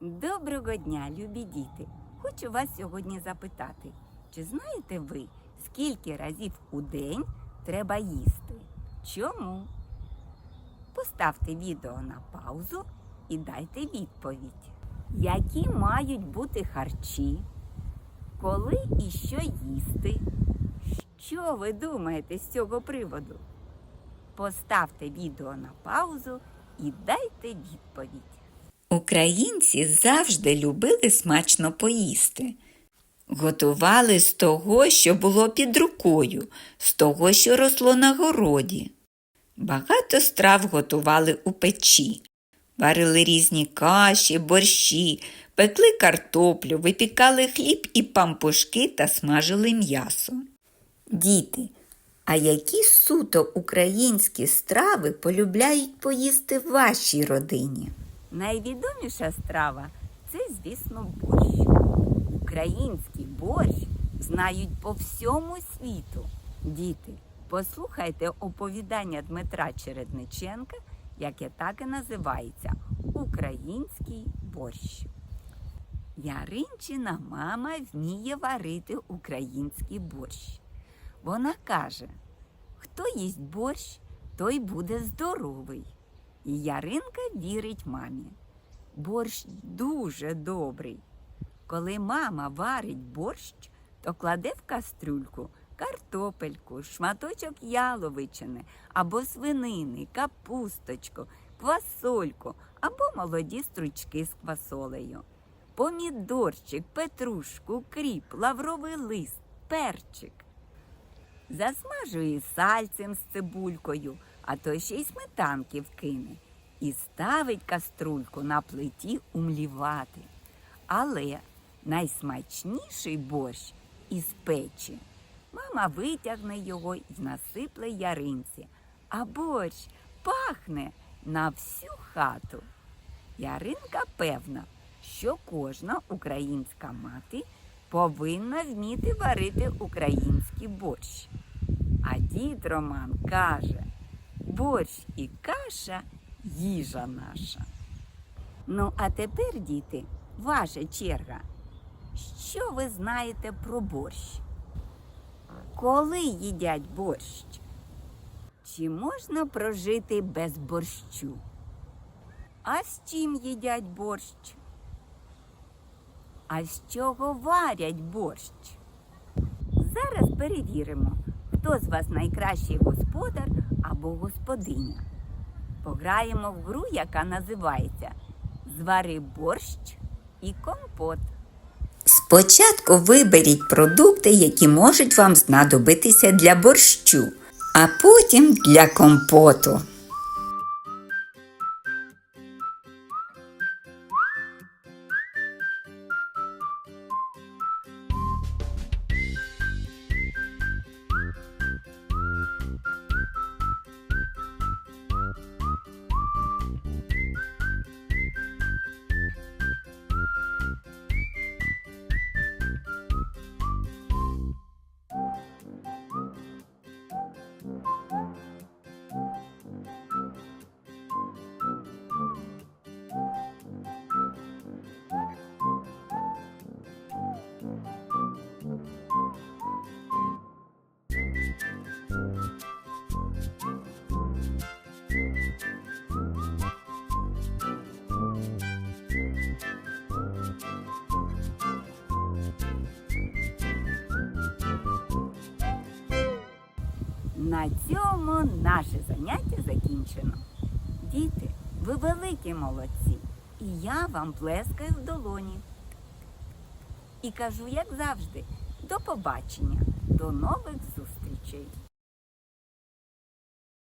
Доброго дня, любі діти! Хочу вас сьогодні запитати, чи знаєте ви, скільки разів у день треба їсти? Чому? Поставте відео на паузу і дайте відповідь. Які мають бути харчі? Коли і що їсти? Що ви думаєте з цього приводу? Поставте відео на паузу і дайте відповідь. Українці завжди любили смачно поїсти. Готували з того, що було під рукою, з того, що росло на городі. Багато страв готували у печі, варили різні каші, борщі, пекли картоплю, випікали хліб і пампушки та смажили м'ясо. Діти, а які суто українські страви полюбляють поїсти в вашій родині? Найвідоміша страва це, звісно, борщ. Український борщ знають по всьому світу. Діти, послухайте оповідання Дмитра Чередниченка, яке так і називається Український борщ. Яринчина мама вміє варити український борщ. Вона каже: хто їсть борщ, той буде здоровий. Яринка вірить мамі. Борщ дуже добрий. Коли мама варить борщ, то кладе в кастрюльку картопельку, шматочок яловичини або свинини, капусточку, квасольку або молоді стручки з квасолею, помідорчик, петрушку, кріп, лавровий лист, перчик. Засмажує сальцем з цибулькою, а то ще й сметанки вкине. І ставить каструльку на плиті умлівати. Але найсмачніший борщ із печі. Мама витягне його і насипле яринці, а борщ пахне на всю хату. Яринка певна, що кожна українська мати повинна вміти варити український борщ. А дід Роман каже, борщ і каша їжа наша. Ну, а тепер, діти, ваша черга. Що ви знаєте про борщ? Коли їдять борщ? Чи можна прожити без борщу? А з чим їдять борщ? А з чого варять борщ? Зараз перевіримо, хто з вас найкращий господар або господиня. Пограємо в гру, яка називається Звари борщ і компот. Спочатку виберіть продукти, які можуть вам знадобитися для борщу, а потім для компоту. На цьому наше заняття закінчено. Діти, ви великі молодці, і я вам плескаю в долоні. І кажу, як завжди, до побачення, до нових зустрічей.